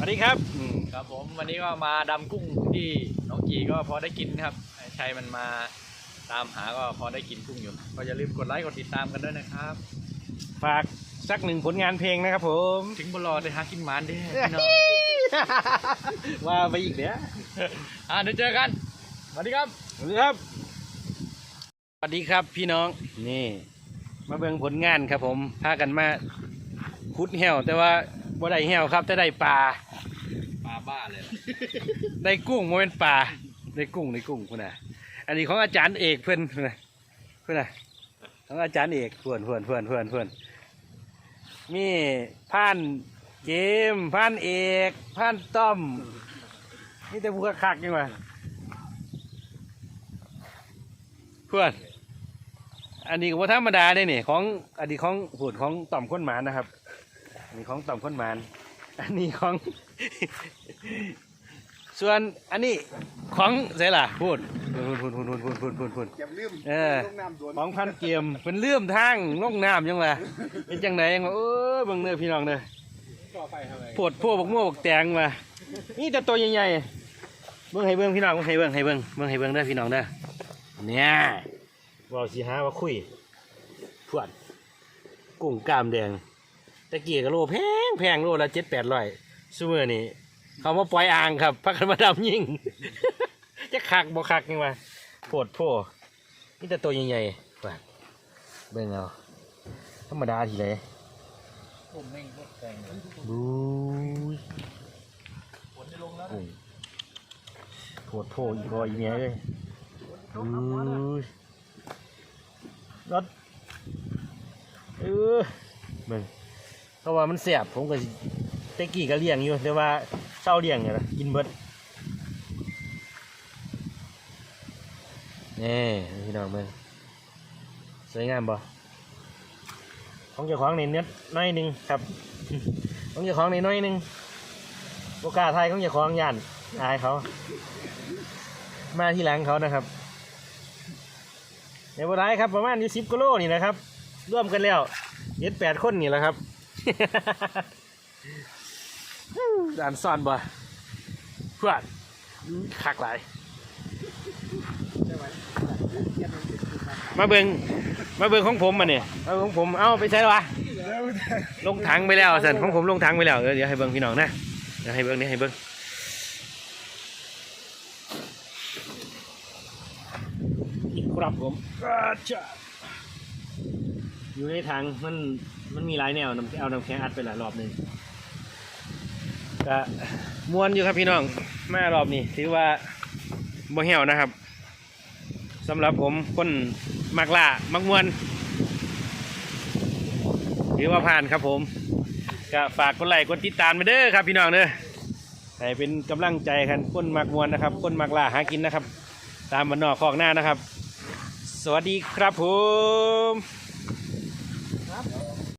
ครับอืมครับผมวันนี้ก็มาดำกุ้งที่น้องกีก็พอได้กินครับไอ้ชัยมันมาตามหาก็พอได้กินกุ้งอยู่ ก็อย่าลืมกดไลค์กดติดตามกันด้วยนะครับ ฝากสักหนึ่งผลงานเพลงนะครับผม ถึงบอลอได้หากินหมานเด้พี่น้อง ว่าไปอีกเดี๋ยวอ่าเดี๋ยวเจอกันสวัสดีครับ สวัสดีครับ สวัสดีครับพี่น้อง นี่ มาเบิ่งผลงานครับผม พากันมาขุดแหวแต่ว่า บ่ได้แหวครับแต่ได้ปลา ปลาบ้าเลยได้กุ้งโมเป็นปลา ได้กุ้งได้กุ้งพุ่นน่ะ อันนี้ของอาจารย์เอกเพื่อนพุ่นน่ะเพื่อนน่ะ ของอาจารย์เอกเพื่อนเพื่อนเพื่อนเพื่อนเพื่อนมีผ่านเกมผ่านเอกผ่านต้อมนี่แต่ผู้คักๆยังไงเพื่อน อันนี้ก็บ่ธรรมดาเลยนี่ของอันนี้ของหูดของต่อมข้นหมานนะครับ อันนี้ของต่อมข้นหมาน อันนี้ของ ส่วนอันนี้ของเสล่ะพูดพูดพูดพูดพูดพูดพูดพูดพูดอย่าลืมเออลงน้ำโดนของพันเกมเป็นเลื่อมทางลงน้ำยังไงเป็นจังไหนยังไงเออเบิ่งเนื้อพี่น้องเด้อก็ไปทำไมปวดพวกบกม่วบกแตงมานี่แต่ตัวใหญ่ๆเบิ่งให้เบิ่งพี่น้องเบิ่งให้เบิ่งให้เบิ่งเบิ่งให้เบิ่งเด้อพี่น้องเด้อเนี่ยเว่าสิหาว่าคุยพวดกุ้งกล้ามแดง ตะกี้ก็โลแพงแพงโลละเจ็ดแปดร้อยซูเมอร์นี่เขามาปล่อยอ่างครับพักกันมาดำยิงจะคักบ่คักยังวะปวดโพนี่แต่ตัวใหญ่ๆว่าเบิ่งเอาธรรมดาทีไรกุ้งแม่งโคตรแพงเลยบูยฝนจะลงแล้วโอ้ยปวดโพอีกอยอีเนี้ยเลยบูยรถเออเบิ่ง เพราะว่ามันแสบผมก็สิแตกี้ก็เลี้ยงอยู่แต่ว่าเศร้าเลี้ยงเนี่ยนะกินเบิดนี่พี่น้องเบิ่งสวยงามบ่ของเจ้าของในเนื้อน้อยหนึงครับของเจ้าของในน้อยหนึงโอกาสไทยของเจ้าของย่านอายเขา มาที่หลังเขานะครับในวันไรครับประมาณอยู่สิบกิโลนี่นะครับร่วมกันแล้วเจ็ดแปดคนนี่แหละครับ ด่านซ่อนบ่เพื่อนคักหลาย มาเบิงมาเบิงของผมมาเนี่ยเอาของผม เอ้าไปใช้วะลงถังไปแล้วสันของผมลงถังไปแล้ว เดี๋ยวให้เบิงพี่น้องนะ เดี๋ยวให้เบิงเดี๋ยวให้เบิงครับผม อยู่ในถังมันมันมีหลายแนวน้ำเอาน้ำแข็งอัดไปหลายรอบหนึ่งก็มวนอยู่ครับพี่น้องมารอบนี้ถือว่าบ่เหี่ยวนะครับสำหรับผมคนมักล่ามักมวนถือว่าผ่านครับผมก็ฝากกดไลค์กดติดตามไปเด้อครับพี่น้องเด้อให้เป็นกำลังใจกันคนมักมวนนะครับคนมักล่าหากินนะครับ ตามมันนอกคอกหน้านะครับ สวัสดีครับผม